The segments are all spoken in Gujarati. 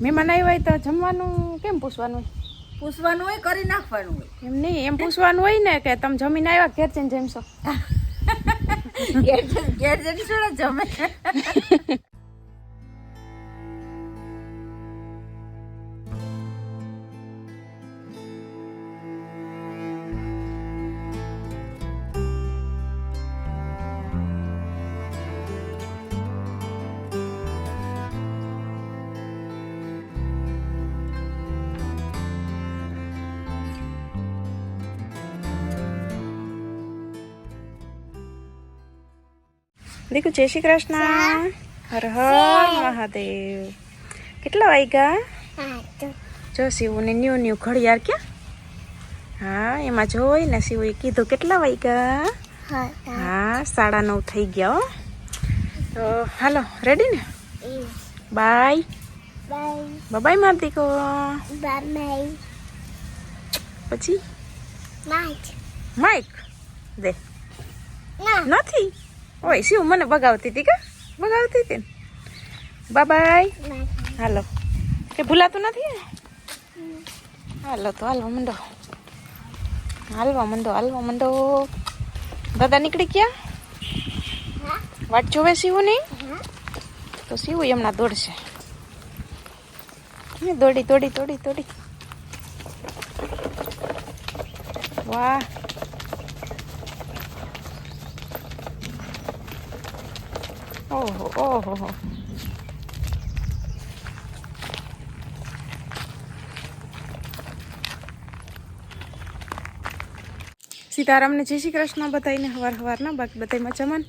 મહેમાન આવ્યા હોય તો જમવાનું કેમ પૂછવાનું હોય? પૂછવાનું હોય કરી નાખવાનું હોય. એમ નહીં એમ પૂછવાનું હોય ને કે તમે જમીને આવ્યા ઘેર જઈને જમશો. ઘેર જઈને- જમે. દીકુ જય શ્રી કૃષ્ણ. હર હર મહાદેવ. કેટલા વાગ્યા જો શિવને ન્યુ ન્યુ ઘડિયાળ ક્યાં? હા એમાં જોઈ ને શિવે કીધું કેટલા વાગ્યા હા સાડા નવ થઈ ગયા હો. તો હાલો રેડી ને? બાય. બાય. માર દીકો પછી? માઇક દે. નથી? ઓય શિવ મને બગાવતી હતી કે? બગાવતી હતી ને? બાય. હાલો. કે ભૂલાતું નથી ને? હાલો તો હાલવા મંડો. હાલવા મંડો હાલવા મંડો. દાદા નીકળી ગયા? વાટ જોવે શિવ નહીં? તો શિવ હમણાં દોડશે. દોડી દોડી દોડી દોડી. વાહ. ઓહો ઓહો હો સીતારામને જય શ્રી કૃષ્ણ બતાવીને હવાર હવારના બાકી બધા મજામાં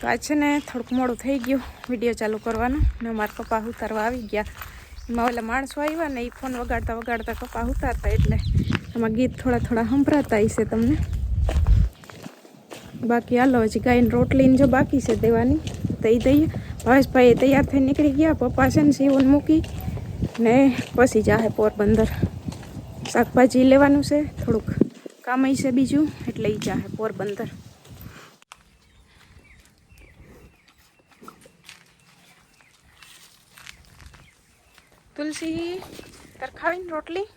તો આજ છે ને થોડુંક મોડું થઈ ગયું વીડિયો ચાલુ કરવાનો ને મારા કપા ઉતારવા આવી ગયા. એમાં ઓલા માણસો આવ્યા ને એ ફોન વગાડતા વગાડતા કપા ઉતારતા એટલે એમાં ગીત થોડા થોડા સંભળાતા હશે તમને. બાકી હાલો, હજી ગાયને રોટલીને જો બાકી છે દેવાની. તો એ ભાવેશભાઈ તૈયાર થઈ નીકળી ગયા. પપ્પા છે ને સીવન મૂકી ને પછી જાહે પોરબંદર. શાકભાજી લેવાનું છે. થોડુંક કામ છે બીજું, એટલે એ જાહે પોરબંદર. તુલસી, તાર ખાવીને રોટલી?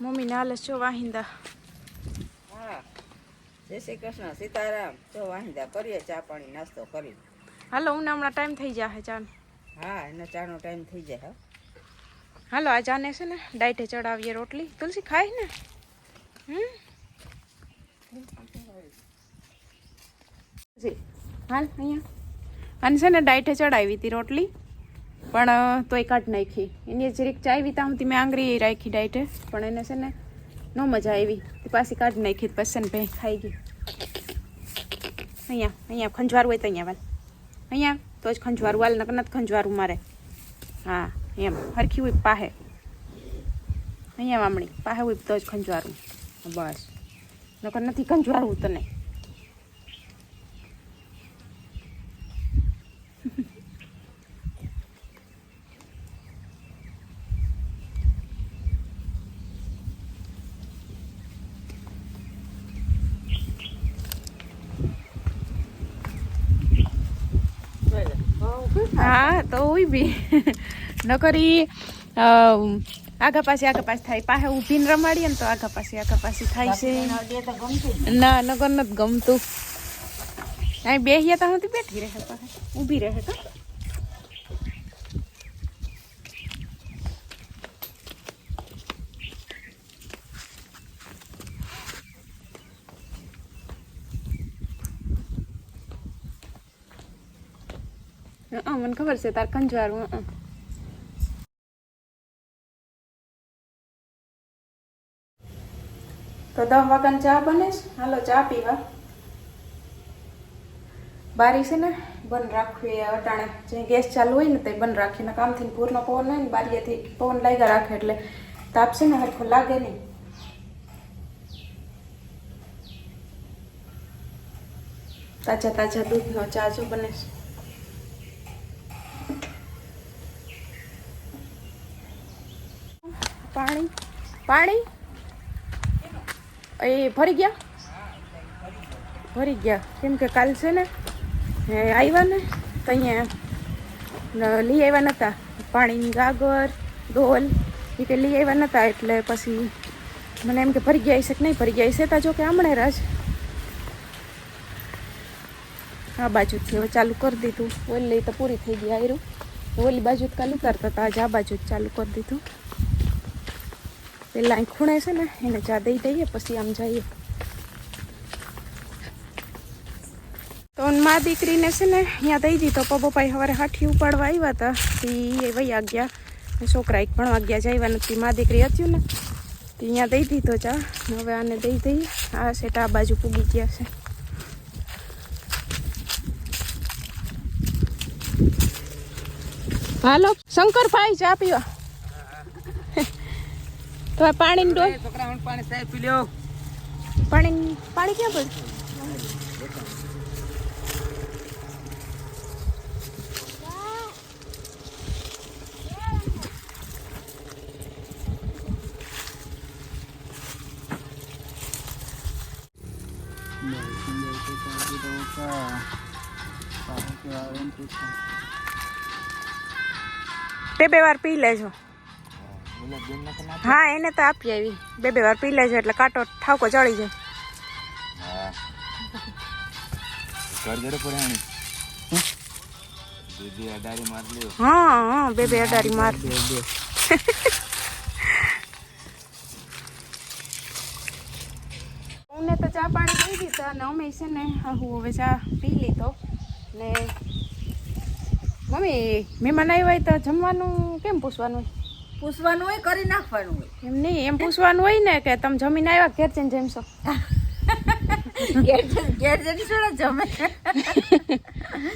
મમ્મી ના છો વાહિંદા. જય શ્રી કૃષ્ણ સીતારામ. જો વાંધા કરીએ ચા પાણી નાસ્તો કરી હાલો ઉનામણા ટાઈમ થઈ જાય ચા હા એનો ચાનો ટાઈમ થઈ જાય હાલો આ જાને છે ને ડાયટે ચડાવીએ રોટલી. તુલસી ખાય ને? હાલ અહીંયા. અને છે ને ડાયટે ચડાવી હતી રોટલી પણ તોય કાઢ નાખી. એની જરીક ચાવી તા હું મેં આંગળી રાખી ડાયટે. પણ એને છે ને ન મજા આવી. તે પાછી કાઢી નાખી પસંદ ભાઈ ખાઈ ગઈ. અહીંયા અહીંયા ખંજવારું હોય તો અહીંયા વાલ. અહીંયા, તો જ ખંજવારું, વાલ નકર નથી ખંજવારું મારે. હા, એમ, હરખી હોય પાહે. અહીંયા વામણી, પાહે હોય તો જ ખંજવારું. બસ. નકર નથી ખંજવારું તને. હા તો હોય બી. નકર આગા પાસે આગા પાસે થાય. પાસે ઊભીને રમાડીએ ને તો આગા પાસે આગા પાસે થાય છે. ના નગર નથી ગમતું. અહીં બેહીએ તો હું બેઠી રહે પાસે ઊભી રહે તો. મને ખબર છે, તાર કંજવાર. તો દસ વાગ્યાની ચા બને હાલો, ચા પીવા. બારી છે ને, બંધ રાખવી અટાણે. જે ગેસ ચાલુ હોય ને તે બંધ રાખીને કામથી પૂરનો પવન હોય ને, બારીએથી પવન લાગ્યા રાખે એટલે તાપ ને હરખો લાગે નહીં. તાજા તાજા દૂધનો ચા જો બને છે. પાણી? પાણી? એ ભરી ગયા? ભરી ગયા. કેમ કે કાલ છે ને આવ્યા ને અહીંયા લઈ આવ્યા નહોતા પાણીની ગાગર ડોલ એ કે લઈ આવ્યા નહોતા એટલે પછી મને એમ કે ભરી ગયા હશે કે નહીં? ભરી ગયા હશે તા જો કે આમણે રાજ. આ બાજુથી હવે ચાલુ કરી દીધું. ઓલી તો પૂરી થઈ ગઈ આયરું. ઓલી બાજુ કાલ ઉતારતા હતા, આજે આ બાજુ ચાલુ કરી દીધું. પેલા અહીં ખૂણે છે ને, એને ચા દઈ દઈએ, પછી આમ જઈએ. તો મા દીકરીને છે ને, અહીંયા દઈ દીધો. પપ્પાઈ સવારે હાઠી ઉપાડવા આવ્યા હતા. એ વૈયા ગયા ને છોકરા એક ભણવા ગયા જાય નથી. મા દીકરી હતી ને, તો અહીંયા દઈ દીધો ચા. ને હવે આને દઈ દઈએ. આ સેટ આ બાજુ પૂગી ગયા છે. હાલો, શંકરભાઈ ચા પીવા. તો આ પાણીની ડોલ છોકરા પાણી સાહેબ પી લ્યો. પાણી પાણી ક્યાં પડે બે બે વાર પી લેજો. હા એને તો આપી આવી. બે બે વાર પી લેજો એટલે કાંટો ઠાવકો ચડી જાય. ઘર ઘરે પરાણી દીદી અડારી માર લ્યો. હા હા બે બે અડારી માર. હું તો ચા પાણી પી દીધા ને અમે છે ને હું હવે ચા પી લીધો. ને મમ્મી મહેમાન આવ્યા હોય તો જમવાનું કેમ પૂછવાનું? પૂછવાનું હોય કરી નાખવાનું હોય. એમ નહીં એમ પૂછવાનું હોય ને કે તમે જમીન આવ્યા ઘેર જઈને જમશો? ઘેર જઈને- ઘેર જમે?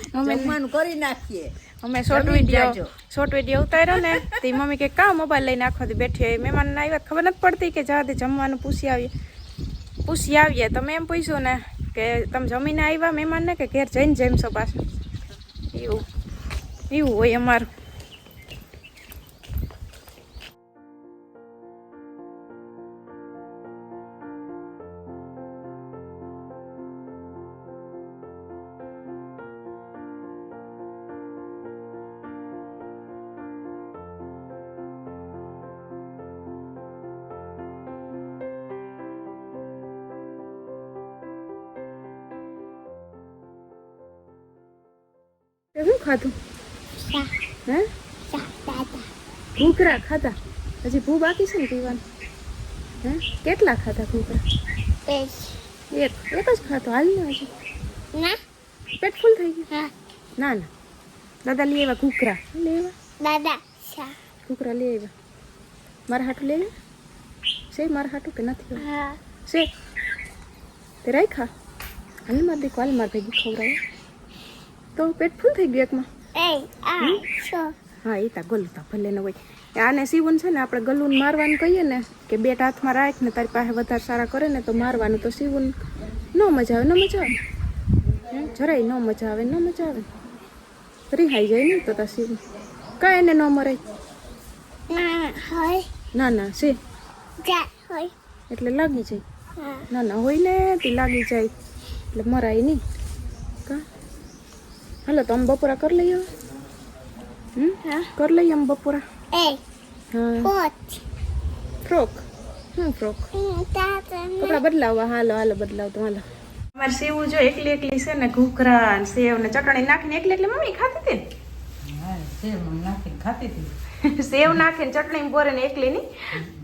જમવાનું કરી નાખીએ. અમે શોર્ટ વીડિયો. શોર્ટ વીડિયો ઉતાર્યો ને તે મમ્મી કે કા મોબાઈલ લઈને આખો દી બેઠી હોય? મહેમાન આવ્યા ખબર નથી પડતી કે જા જમવાનું પૂછી આવીએ. પૂછી આવીએ. તમે એમ પૂછ્યું ને કે તમે જમીને આવ્યા મહેમાનને કે ઘેર જઈને જમશો પાછું? એવું. એવું હોય અમારું. તે શું ખાધું? હે? ઘૂઘરા ખાધા. હજી ભૂ બાકી છે ને પીવાનું? હે? કેટલા ખાધા ઘૂઘરા એક. એક જ ખાતો હાલ ને હજી? પેટ ફૂલ થઈ ગયું? ના ના. દાદા લઈ આવ્યા ઘૂઘરા. લઈ આવ્યા? ઘૂઘરા લઈ આવ્યા. મારા હાટું લઈ આવ્યા? છે મારા હાટું કે નથી છે. તે રાખ્યા? હાલ માર દીકો હાલ માર ભેગી ખવડાવે. તો પેટ ફૂલ થઈ ગયું એકમાં. હા એ તા ગલું તા ભલે ન હોય. આને સીવન છે ને આપણે ગલુન મારવાનું કહીએ ને કે બેટ હાથમાં રાખ ને તારી પાસે વધારે સારા કરે ને તો મારવાનું તો સીવન ન મજા આવે ન મજા આવે? જરાય ન મજા આવે ન મજા આવે. રિહાઈ જાય નહીં તો તા સીવન કાંઈ એને ન મરાય. ના ના છે એટલે લાગી જાય. ના ના હોય ને તે લાગી જાય. એટલે મરાય નહીં. હાલો તો આમ બપોરા કરી લઈએ? હમ કરી લઈએ આમ બપોરા હા ફ્રોક શું ફ્રોક કપડા બદલાવવા હાલો હાલો બદલાવ તો હાલો અમારે સેવું જો એકલી એકલી છે ને ઘૂઘરા ને સેવ ને ચટણી નાખીને એકલી એકલી મમ્મી ખાતી હતી હા સેવ નાખીને ખાતી હતી. સેવ નાખીને ચટણી બોરે ને એકલી ની?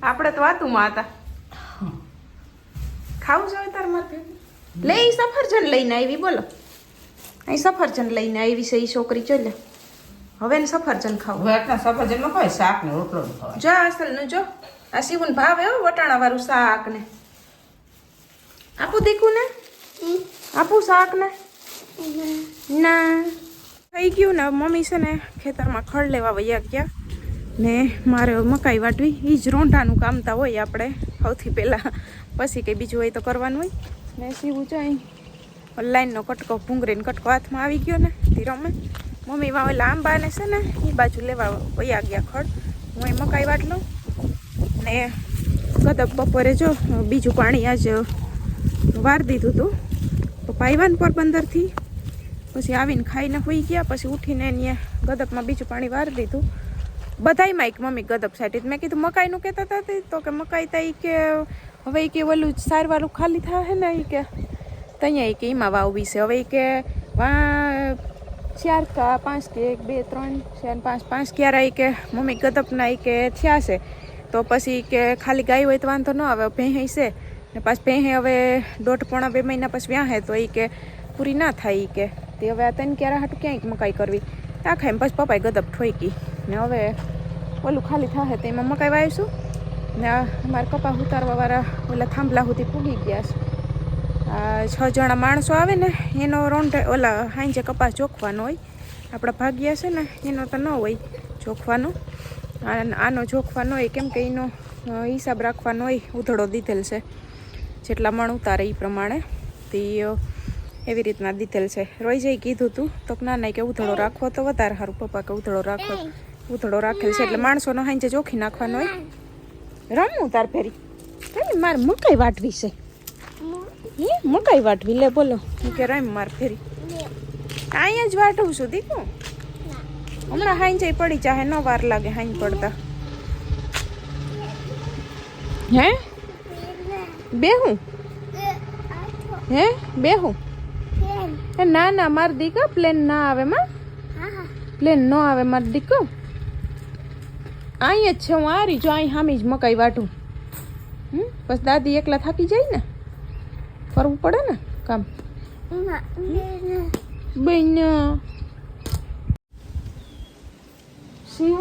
આપણે તો વાતુમાં હતા. ખાવું જોઈએ તાર મારે લઈ સફરજન લઈને આવી બોલો. અહીં સફરજન લઈને આવી છે એ છોકરી ચોલે હવે ને સફરજન ખાવું. હવે આટલા સફરજન ન ખાય શાક ને રોટલો ન જો અસલનું જો. આ શિવન ભાવે હો વટાણા વાળું શાક ને આપું દીકું ને આપું શાક ને. ના થઈ ગયું ને મમ્મી છે ને ખેતરમાં ખડ લેવા વૈયા ગયા. ને મારે મકાઈ વાટવી. એ જ રોંઢાનું કામતા હોય આપણે. સૌથી પહેલાં. પછી કંઈ બીજું હોય તો કરવાનું હોય. ને સીવું જો અહીં લાઈનનો કટકો ભૂંગળીનો કટકો હાથમાં આવી ગયો ને, ધીરોમાં. રમે મમ્મી માં ઓલા આંબાને છે ને, એ બાજુ લેવા વયા ગયા ખડ. હું અહીં મકાઈ વાટલો ને કદક બપોરે જો બીજું પાણી આજ વાર દીધું હતું. પપ્પા આવ્યા ને પોરબંદરથી પછી આવીને ખાઈને હોઈ ગયા, પછી ઉઠીને એને ગદપમાં બીજું પાણી વાર દીધું. બધાયમાં એક મમ્મી ગદપ સાઈડ મેં કીધું મકાઈનું કહેતા હતા તો કે મકાઈ તા એ કે, હવે કે ઓલું સારવારું ખાલી થાય ને એ કે ત્યાં એક એમાં વાવવી છે હવે કે વા ચાર પાંચ કે એક બે ત્રણ ચાર પાંચ પાંચ ક્યારે એ કે મમ્મી ગદપના એ કે થયા છે તો પછી કે ખાલી ગાય હોય તો વાંધો ન આવે ભેંહે છે ને પાછ ભેંહે હવે દોઢ પોણા બે મહિના પછી વ્યાહે તો એ કે પૂરી ના થાય એ કે તે હવે આ તને ક્યારે હાટું ક્યાંય મકાઈ કરવી આખા એમ પછી પપ્પાએ ગદપ ઠોકી ને હવે ઓલું ખાલી થશે તો એમાં મકાઈ વાવીશું ને અમારા કપા ઉતારવાવાળા ઓલા થાંભલા સુધી પૂગી ગયા છે છ જણા માણસો આવે ને, એનો રોંઢ, ઓલા હાંજે કપાસ જોખવાનો હોય. આપણા ભાગ્યા છે ને, એનો તો ન હોય જોખવાનો આનો જોખવાનો હોય, કેમ કે એનો હિસાબ રાખવાનો હોય, ઉધડો દીધેલ છે. જેટલા મણ ઉતારે એ પ્રમાણે, તે એવી રીતના દીધેલ છે. રોઈ જઈ કીધું તું, તો ના ના, કે ઉધડો રાખવો તો વધારે સારું, પપ્પા કે ઉધડો રાખવો ઉધડો રાખેલ છે, એટલે માણસોનો હાંજે જોખી નાખવાનો હોય. રમવું તાર ફેરી મારે મકાઈ વાટવી છે. મકાઈ વાટવી, લે બોલો. હું કે રામ માર ફેરી. અહીંયા જ વાટું છું, દીકું. હમણાં હાઈન જઈ પડી ચાહે ન વાર લાગે હાઈન પડતા. હે? બેહું? હે? બેહું? ના ના, માર દીકો પ્લેન ના આવે, માં. પ્લેન ન આવે માર દીકો અહીંયા જ છે, હું આ રહી, જો અહીં હામી જ મકાઈ વાટું. હમ? બસ દાદી એકલા થાકી જાય ને? કરવું પડે ને કામ? બેન શિવ?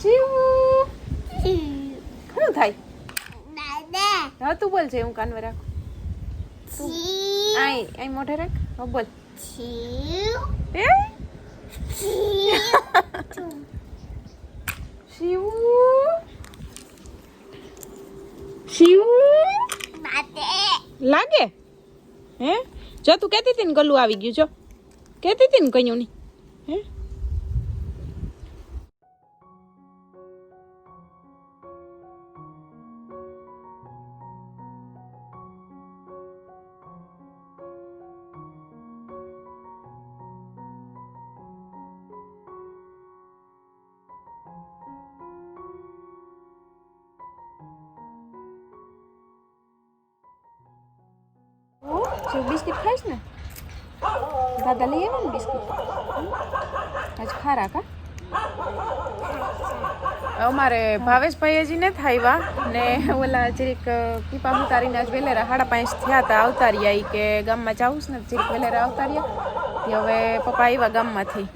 શિવ? શું થાય? હા તું બોલ છે હું કાનવે રાખું. આઈ આઈ મોઢે રાખ. હા બોલ. એ શિવ શિવ લાગે હે? જો તું કહેતી હતી ને ગલું આવી ગયું, જો. કહેતી હતી ને કયું નહીં. હે? જો બિસ્કિટ ખાઈશ ને? દાદા લઈ આવે ને બિસ્કિટ આજ ખારા કા? અમારે ભાવેશભાઈ હજી નથી આવ્યા ને ઓલા જરીક પીપા ઉતારીને આજ વેલેરા સાડા પાંચ થયા હતા અવતાર્યા એ કે ગામમાં જાવું છું ને જરીક વેલેરા અવતાર્યા તે હવે પપ્પા આવ્યા ગામમાંથી.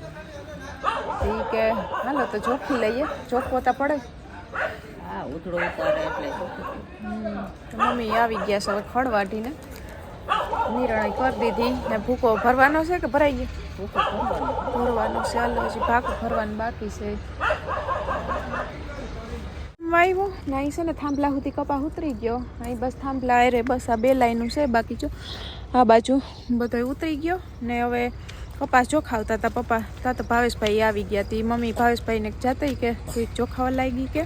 એ કે હાલો તો જોખી લઈએ ચોખ્ખો તો પડે. જ. હા ઉતારે એટલે હમ, મમ્મી આવી ગયા છે હવે ખડ વાટીને નિર્ણય કરી દીધી ને ભૂકો ભરવાનો છે કે ભરાઈ ગયો? ભૂકો ભરવાનો છે. હાલો, હજી ભાગ ભરવાનું બાકી છે. આવ્યો ને અહીં છે ને થાંભલા સુધી કપા ઉતરી ગયો. અહીં બસ થાંભલા અરે બસ આ બે લાઈનું છે, બાકી જો આ બાજુ બધો ઉતરી ગયો ને હવે કપાસ ચોખાવતા હતા. પપ્પા, તા તો ભાવેશભાઈ આવી ગયા હતી મમ્મી ભાવેશભાઈને જાતે કે ચોખાવા લાગી કે?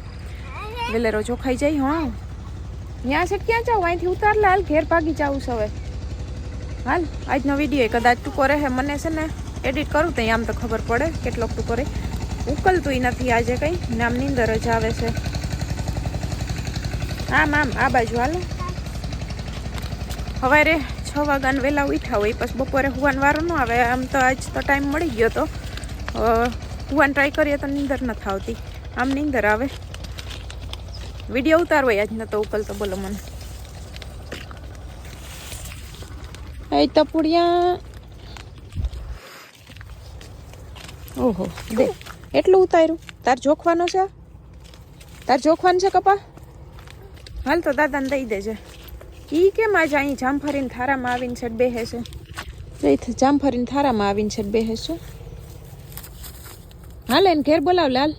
વેલેરો ચોખાઈ જાય હા ત્યાં છે? ક્યાં જાવ? અહીંથી ઉતાર લે, હાલ ઘેર ભાગી જાવું છે હવે. હાલ, આજનો વીડિયો કદાચ ટૂંકો રહે. મને છે ને એડિટ કરું તો આમ તો ખબર પડે કેટલોક ટૂંકો રહે. ઉકલતું નથી આજે કંઈ નામ અંદર જ આવે છે. આમ આમ, આ બાજુ હાલ. સવારે છ વાગ્યાને વહેલા ઉઠા હોય, પછી બપોરે હુવાન વારો ન આવે. આમ તો આજ તો ટાઈમ મળી ગયો તો. હુવાન ટ્રાય કરીએ તો નીંદર નથી આવતી આમ નીંદર આવે. વીડિયો ઉતારવો આજ તો ઉકલતો બોલો મને. એ તપુડિયા ઓહો દે એટલું ઉતાર્યું તાર જોખવાનો છે તાર જોખવાનું છે કપા હાલ તો દાદાને દઈ દેજે ઈ કેમ આજે અહીં જામફરીને થારામાં આવીને છે બેહે છે જઈ જામફરીને થારામાં આવીને છે બેહે છે હાલ એને ઘેર બોલાવ લાલ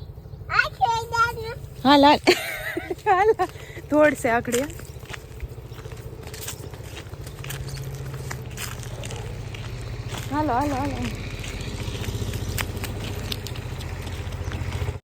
હા લાલ હાલ દોડશે આકડિયા હાલો હાલો હાલો